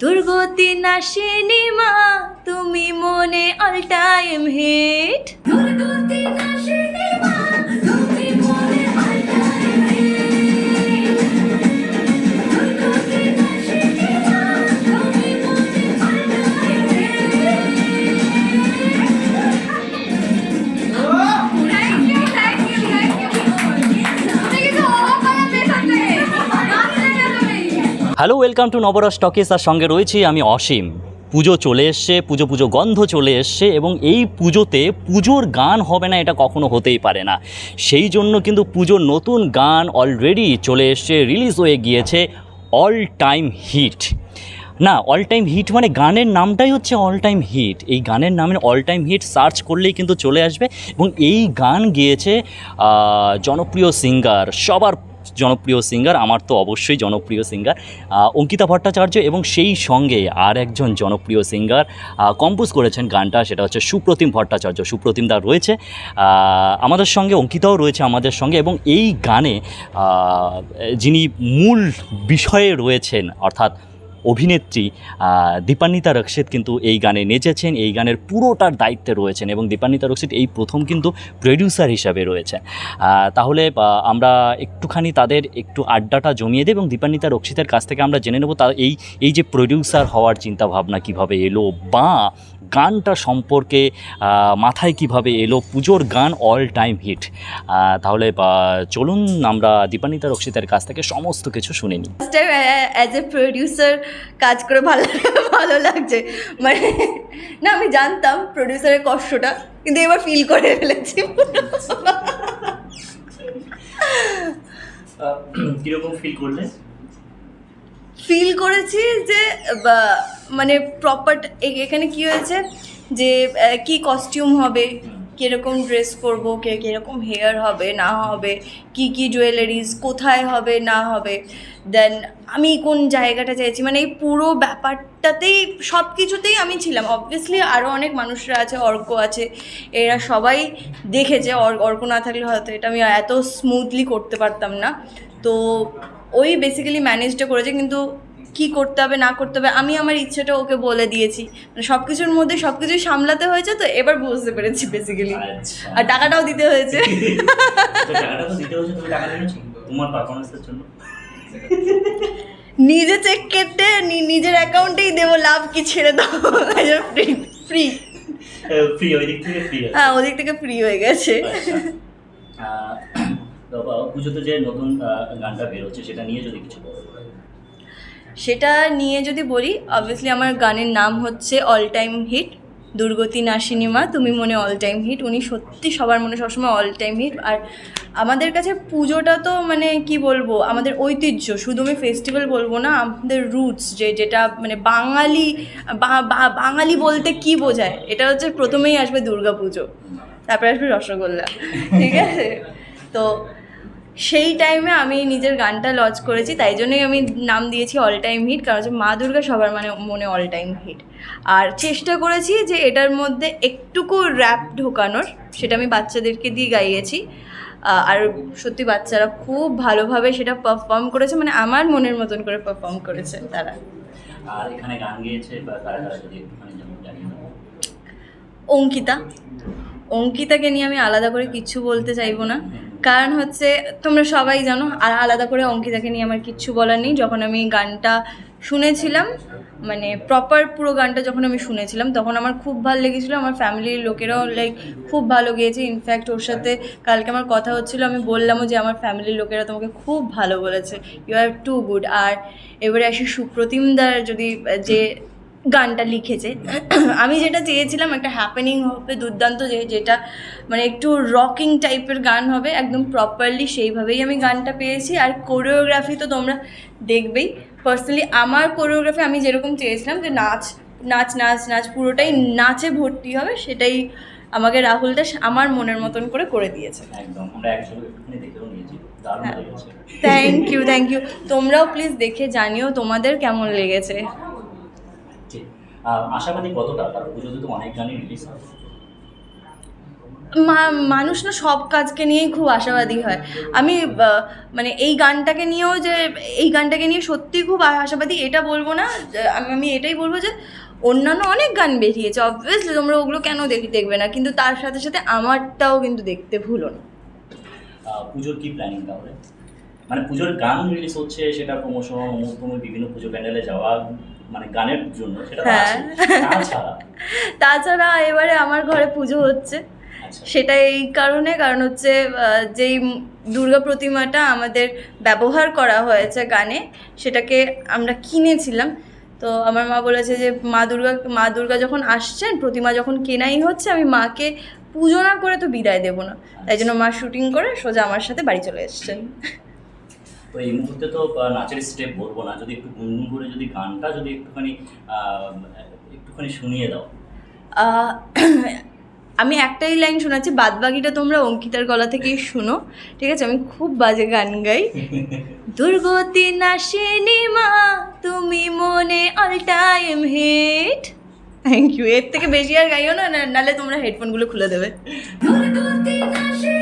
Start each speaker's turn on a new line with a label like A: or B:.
A: দুর্গতি না সিনেমা তুমি মনে অল টাইম হিট দুর্গতি না
B: hello, welcome to Navarasa talkies. আর সঙ্গে রয়েছি আমি অসীম। পুজো চলে এসছে, পুজো পুজো গন্ধ চলে এসছে এবং এই পুজোতে পুজোর গান হবে না, এটা কখনো হতেই পারে না। সেই জন্য কিন্তু পুজোর নতুন গান অলরেডি চলে এসছে রিলিজ হয়ে গিয়েছে অল টাইম হিট না অল টাইম হিট মানে গানের নামটাই হচ্ছে অল টাইম হিট এই গানের নামে অল টাইম হিট সার্চ করলেই কিন্তু চলে আসবে এবং এই গান গিয়েছে জনপ্রিয় সিঙ্গার সবার জনপ্রিয় সিঙ্গার আমার তো অবশ্যই জনপ্রিয় সিঙ্গার অঙ্কিতা ভট্টাচার্য এবং সেই সঙ্গে আর একজন জনপ্রিয় সিঙ্গার কম্পোজ করেছেন গানটা, সেটা হচ্ছে সুপ্রতিম ভট্টাচার্য। সুপ্রতিম দা রয়েছে আমাদের সঙ্গে, অঙ্কিতাও রয়েছে আমাদের সঙ্গে এবং এই গানে যিনি মূল বিষয়ে রয়েছেন, অর্থাৎ অভিনেত্রী দীপান্বিতা রক্ষিত কিন্তু এই গানে নেচেছেন, এই গানের পুরোটার দায়িত্বে রয়েছেন এবং দীপান্বিতা রক্ষিত এই প্রথম কিন্তু প্রডিউসার হিসাবে রয়েছে তাহলে আমরা একটুখানি তাদের একটু আড্ডাটা জমিয়ে দেব এবং দীপান্বিতা রক্ষিতের কাছ থেকে আমরা জেনে নেব তা, এই এই যে প্রডিউসার হওয়ার চিন্তাভাবনা কীভাবে এলো বা গানটা সম্পর্কে মাথায় কীভাবে এলো? পুজোর গান অল টাইম হিট তাহলে চলুন আমরা দীপানিতা রক্ষিতের কাছ থেকে সমস্ত কিছু শুনে নিই।
A: অ্যাজ এ প্রডিউসার কাজ করে ভালো ভালো লাগছে। মানে না আমি জানতাম প্রডিউসারের কষ্টটা কিন্তু এবার ফিল করে ফেলেছি।
B: কীরকম ফিল করলে
A: ফিল করেছি যে মানে প্রপার এখানে কি হয়েছে যে কি কস্টিউম হবে? কীরকম ড্রেস করব কে কীরকম হেয়ার হবে, না হবে, কি কি জুয়েলারিজ কোথায় হবে, না হবে দেন আমি কোন জায়গাটা চাইছি মানে এই পুরো ব্যাপারটাতেই সব কিছুতেই আমি ছিলাম। অবভিয়াসলি আরও অনেক মানুষরা আছে, অর্ক আছে, এরা সবাই দেখেছে অর্ক না থাকলে হয়তো এটা আমি এত স্মুথলি করতে পারতাম না। তো ওই বেসিক্যালি ম্যানেজটা করেছে, কিন্তু কি করতে হবে না করতে হবে আমি আমার ইচ্ছেটা ওকে বলে দিয়েছি। মানে সব কিছুর মধ্যে সব কিছুই সামলাতে হয়েছে তো এবার বুঝতে পেরেছি বেসিক্যালি
B: আচ্ছা।
A: আর টাকাটাও দিতে হয়েছে। নিজে চেক কেটে নিজের অ্যাকাউন্টেই দেবো লাভ কি ছেড়ে দাও। ফ্রি ফ্রি
B: ফ্রি ওই দিক থেকে ফ্রি
A: হ্যাঁ ওদিক থেকে ফ্রি হয়ে গেছে।
B: পুজোতে যে নতুন গানটা বেরোচ্ছে সেটা নিয়ে যদি কিছু বলো।
A: সেটা নিয়ে যদি বলি অবভিয়াসলি আমার গানের নাম হচ্ছে অল টাইম হিট দুর্গতি না সিনেমা, তুমি মনে অল টাইম হিট উনি সত্যি সবার মনে সবসময় অল টাইম হিট আর আমাদের কাছে পুজোটা তো মানে কি বলব, আমাদের ঐতিহ্য, শুধু আমি ফেস্টিভ্যাল বলব না, আমাদের রুটস যে যেটা মানে বাঙালি বাঙালি বলতে কি বোঝায়, এটা হচ্ছে প্রথমেই আসবে দুর্গা পুজো তারপরে আসবে রসগোল্লা, ঠিক আছে? তো সেই টাইমে আমি নিজের গানটা লঞ্চ করেছি তাই জন্যই আমি নাম দিয়েছি অল টাইম হিট কারণ হচ্ছে মা দুর্গা সবার মানে মনে অল টাইম হিট আর চেষ্টা করেছি যে এটার মধ্যে একটুকু র্যাপ ঢোকানোর সেটা আমি বাচ্চাদেরকে দিয়ে গাইয়েছি। আর সত্যি বাচ্চারা খুব ভালোভাবে সেটা পারফর্ম করেছে মানে আমার মনের মতন করে পারফর্ম করেছে তারা।
B: আর এখানে গান গেয়েছে
A: অঙ্কিতা। অঙ্কিতাকে নিয়ে আমি আলাদা করে কিচ্ছু বলতে চাইব না। কারণ হচ্ছে, তোমরা সবাই জানো, আর আলাদা করে অঙ্কিতাকে নিয়ে আমার কিচ্ছু বলার নেই। যখন আমি গানটা শুনেছিলাম মানে প্রপার পুরো গানটা যখন আমি শুনেছিলাম, তখন আমার খুব ভালো লেগেছিলো। আমার ফ্যামিলির লোকেরাও লাইক খুব ভালো গেয়েছে। ইনফ্যাক্ট ওর সাথে কালকে আমার কথা হচ্ছিল, আমি বললামও যে আমার ফ্যামিলির লোকেরা তোমাকে খুব ভালো বলেছে। ইউ আর টু গুড আর এবারে আসি সুপ্রতিমদার যদি, যে গানটা লিখেছে। আমি যেটা চেয়েছিলাম একটা হ্যাপেনিং হবে দুর্দান্ত যে যেটা মানে একটু রকিং টাইপের গান হবে একদম প্রপারলি সেইভাবেই আমি গানটা পেয়েছি। আর কোরিওগ্রাফি তো তোমরা দেখবেই। পার্সোনালি আমার কোরিওগ্রাফি আমি যেরকম চেয়েছিলাম যে নাচ নাচ নাচ নাচ পুরোটাই নাচে ভর্তি হবে সেটাই আমাকে রাহুল দাস আমার মনের মতন করে করে দিয়েছে। থ্যাংক ইউ থ্যাংক ইউ তোমরাও প্লিজ দেখে জানিও তোমাদের কেমন লেগেছে।
B: আশাবাদী কতটা? কারণ পুজোতে তো অনেক গানই রিলিজ হয়।
A: মানুষ না সব কাজকে নিয়েই খুব আশাবাদী হয়। আমি মানে এই গানটাকে নিয়েও যে এই গানটাকে নিয়ে সত্যি খুব আশাবাদী এটা বলব না আমি এটাই বলব যে অন্যান্য অনেক গান বেরিয়েছে অবভিয়াসলি তোমরা ওগুলো কেন দেখি দেখবে না কিন্তু তার সাথে সাথে আমারটাও কিন্তু দেখতে ভুলো না।
B: পুজোর কি প্ল্যানিং তাহলে? মানে পুজোর গান রিলিজ হচ্ছে সেটা প্রমোশন বিভিন্ন পুজো প্যান্ডেলে যাওয়া মানে গানের জন্য সেটা
A: হ্যাঁ।
B: আছে। তাছাড়া?
A: তাছাড়া এবারে আমার ঘরে পুজো হচ্ছে।
B: আচ্ছা।
A: সেটা এই কারণে কারণ হচ্ছে যেই দুর্গা প্রতিমাটা আমাদের ব্যবহার করা হয়েছে গানে সেটাকে আমরা কিনেছিলাম। তো আমার মা বলেছে যে মা দুর্গা মা দুর্গা যখন আসছেন প্রতিমা যখন কেনাই হচ্ছে আমি মাকে পুজো না করে তো বিদায় দেবো না। তাই জন্য মা শুটিং করে সোজা আমার সাথে বাড়ি চলে এসছেন।
B: তো এই মুহূর্তে তো নাচের স্টেপ বলব না। যদি একটু গুনগুন করে যদি গানটা যদি একটুখানি একটুখানি শুনিয়ে দাও।
A: আমি একটাই লাইন শোনাচ্ছি বাদ বাকিটা তোমরা অঙ্কিতার গলা থেকেই শুনো ঠিক আছে? আমি খুব বাজে গান গাই। দুর্গতি নাশিনী মা তুমি মনে all time hit thank you এর থেকে বেশি আর গাইও না নাহলে তোমরা হেডফোনগুলো খুলে দেবে।
C: দুর্গতি নাশে